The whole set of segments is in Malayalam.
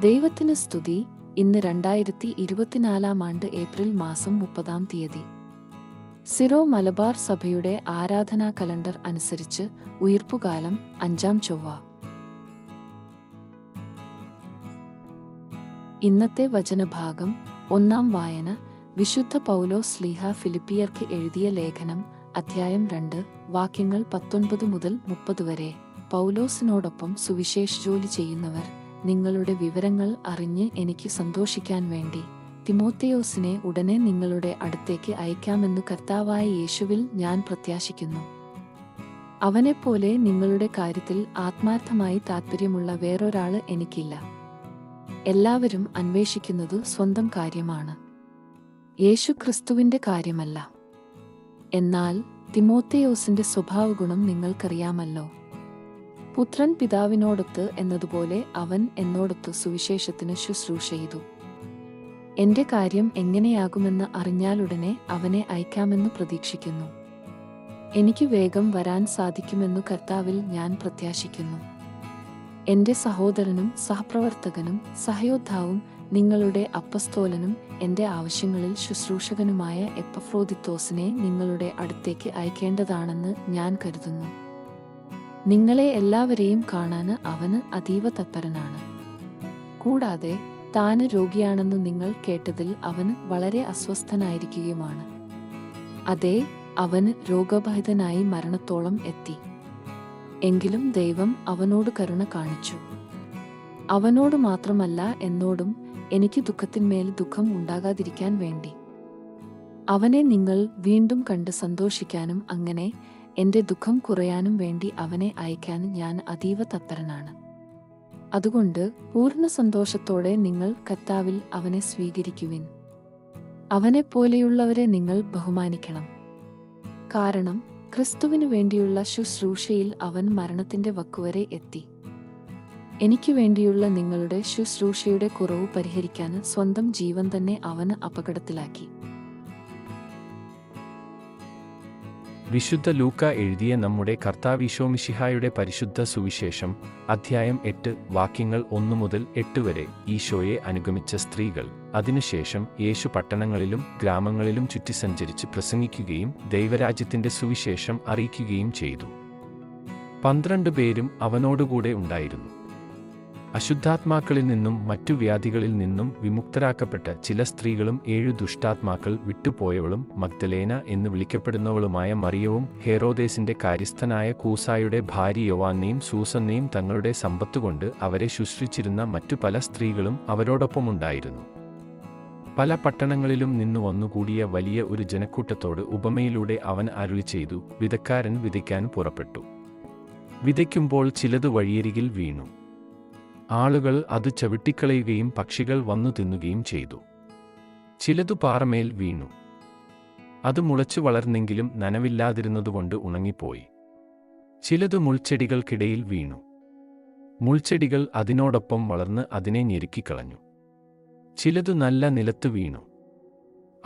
ദൈവത്തിന് സ്തുതി. ഇന്ന് രണ്ടായിരത്തി ഇരുപത്തിനാലാം ആണ്ട് ഏപ്രിൽ മാസം മുപ്പതാം തീയതി. സിറോ മലബാർ സഭയുടെ ആരാധനാ കലണ്ടർ അനുസരിച്ച് ഉയർപ്പുകാലം അഞ്ചാം ചൊവ്വ. ഇന്നത്തെ വചനഭാഗം ഒന്നാം വായന. വിശുദ്ധ പൗലോ സ്ലീഹ ഫിലിപ്പിയർക്ക് എഴുതിയ ലേഖനം അധ്യായം രണ്ട് വാക്യങ്ങൾ പത്തൊൻപത് മുതൽ മുപ്പത് വരെ. പൗലോസിനോടൊപ്പം സുവിശേഷ ജോലി ചെയ്യുന്നവർ നിങ്ങളുടെ വിവരങ്ങൾ അറിഞ്ഞ് എനിക്ക് സന്തോഷിക്കാൻ വേണ്ടി. തിമോത്തയോസിനെ ഉടനെ നിങ്ങളുടെ അടുത്തേക്ക് അയക്കാമെന്ന് കർത്താവായ യേശുവിൽ ഞാൻ പ്രത്യാശിക്കുന്നു. അവനെപ്പോലെ നിങ്ങളുടെ കാര്യത്തിൽ ആത്മാർത്ഥമായി താൽപ്പര്യമുള്ള വേറൊരാൾ എനിക്കില്ല. എല്ലാവരും അന്വേഷിക്കുന്നത് സ്വന്തം കാര്യമാണ്. യേശു ക്രിസ്തുവിന്റെ കാര്യമല്ല. എന്നാൽ തിമോത്തയോസിന്റെ സ്വഭാവഗുണം നിങ്ങൾക്കറിയാമല്ലോ. പുത്രൻ പിതാവിനോടൊത്ത് എന്നതുപോലെ അവൻ എന്നോടൊത്ത് സുവിശേഷത്തിന് ശുശ്രൂഷ ചെയ്തു. എന്റെ കാര്യം എങ്ങനെയാകുമെന്ന് അറിഞ്ഞാലുടനെ അവനെ അയക്കാമെന്ന് പ്രതീക്ഷിക്കുന്നു. എനിക്ക് വേഗം വരാൻ സാധിക്കുമെന്നു കർത്താവിൽ ഞാൻ പ്രത്യാശിക്കുന്നു. എന്റെ സഹോദരനും സഹപ്രവർത്തകനും സഹയോദ്ധാവും നിങ്ങളുടെ അപ്പസ്തോലനും എന്റെ ആവശ്യങ്ങളിൽ ശുശ്രൂഷകനുമായ എപ്പഫ്രോദിത്തോസിനെ നിങ്ങളുടെ അടുത്തേക്ക് അയക്കേണ്ടതാണെന്ന് ഞാൻ കരുതുന്നു. നിങ്ങളെ എല്ലാവരെയും കാണാൻ അവന് അതീവ തത്പരനാണ്. കൂടാതെ താന് രോഗിയാണെന്ന് നിങ്ങൾ കേട്ടതിൽ അവന് വളരെ അസ്വസ്ഥനായിരിക്കുകയുമാണ്. അതെ അവന് രോഗബാധിതനായി മരണത്തോളം എത്തി. എങ്കിലും ദൈവം അവനോട് കരുണ കാണിച്ചു. അവനോട് മാത്രമല്ല എന്നോടും എനിക്ക് ദുഃഖത്തിന്മേൽ ദുഃഖം ഉണ്ടാകാതിരിക്കാൻ വേണ്ടി. അവനെ നിങ്ങൾ വീണ്ടും കണ്ട് സന്തോഷിക്കാനും അങ്ങനെ എന്റെ ദുഃഖം കുറയാനും വേണ്ടി അവനെ അയക്കാൻ ഞാൻ അതീവ തത്പരനാണ് അതുകൊണ്ട് പൂർണ സന്തോഷത്തോടെ നിങ്ങൾ കർത്താവിൽ അവനെ സ്വീകരിക്കുവിൻ. അവനെ പോലെയുള്ളവരെ നിങ്ങൾ ബഹുമാനിക്കണം. കാരണം ക്രിസ്തുവിനു വേണ്ടിയുള്ള ശുശ്രൂഷയിൽ അവൻ മരണത്തിന്റെ വക്കുവരെ എത്തി. എനിക്ക് വേണ്ടിയുള്ള നിങ്ങളുടെ ശുശ്രൂഷയുടെ കുറവ് പരിഹരിക്കാൻ സ്വന്തം ജീവൻ തന്നെ അവന് അപകടത്തിലാക്കി. വിശുദ്ധ ലൂക്ക എഴുതിയ നമ്മുടെ കർത്താവിശോമിഷിഹായുടെ പരിശുദ്ധ സുവിശേഷം അധ്യായം എട്ട് വാക്യങ്ങൾ ഒന്നു മുതൽ എട്ട് വരെ ഈശോയെ അനുഗമിച്ച സ്ത്രീകൾ. അതിനുശേഷം യേശു പട്ടണങ്ങളിലും ഗ്രാമങ്ങളിലും ചുറ്റി സഞ്ചരിച്ച് പ്രസംഗിക്കുകയും ദൈവരാജ്യത്തിന്റെ സുവിശേഷം അറിയിക്കുകയും ചെയ്തു. പന്ത്രണ്ട് പേരും അവനോടുകൂടെ ഉണ്ടായിരുന്നു. അശുദ്ധാത്മാക്കളിൽ നിന്നും മറ്റു വ്യാധികളിൽ നിന്നും വിമുക്തരാക്കപ്പെട്ട ചില സ്ത്രീകളും ഏഴു ദുഷ്ടാത്മാക്കൾ വിട്ടുപോയവളും മഗ്ദലേന എന്ന് വിളിക്കപ്പെടുന്നവളുമായ മറിയവും ഹേറോദേസിന്റെ കാര്യസ്ഥനായ കൂസായുടെ ഭാര്യ യോവാന്നയും സൂസന്നയും തങ്ങളുടെ സമ്പത്തുകൊണ്ട് അവരെ ശുശ്രിച്ചിരുന്ന മറ്റു പല സ്ത്രീകളും അവരോടൊപ്പമുണ്ടായിരുന്നു. പല പട്ടണങ്ങളിലും നിന്നു വന്നുകൂടിയ വലിയ ഒരു ജനക്കൂട്ടത്തോട് ഉപമയിലൂടെ അവൻ അരുളി ചെയ്തു വിതക്കാരൻ വിതയ്ക്കാൻ പുറപ്പെട്ടു. വിതയ്ക്കുമ്പോൾ ചിലത് വഴിയരികിൽ വീണു. ആളുകൾ അത് ചവിട്ടിക്കളയുകയും പക്ഷികൾ വന്നു തിന്നുകയും ചെയ്തു. ചിലതു പാറമേൽ വീണു. അത് മുളച്ചു വളർന്നെങ്കിലും നനവില്ലാതിരുന്നതുകൊണ്ട് ഉണങ്ങിപ്പോയി. ചിലതു മുൾച്ചെടികൾക്കിടയിൽ വീണു. മുൾച്ചെടികൾ അതിനോടൊപ്പം വളർന്ന് അതിനെ ഞെരുക്കിക്കളഞ്ഞു ചിലതു നല്ല നിലത്ത് വീണു.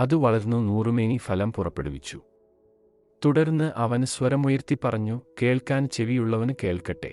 അത് വളർന്നു നൂറുമേനി ഫലം പുറപ്പെടുവിച്ചു. തുടർന്ന് അവൻ സ്വരമുയർത്തി പറഞ്ഞു കേൾക്കാൻ ചെവിയുള്ളവന് കേൾക്കട്ടെ.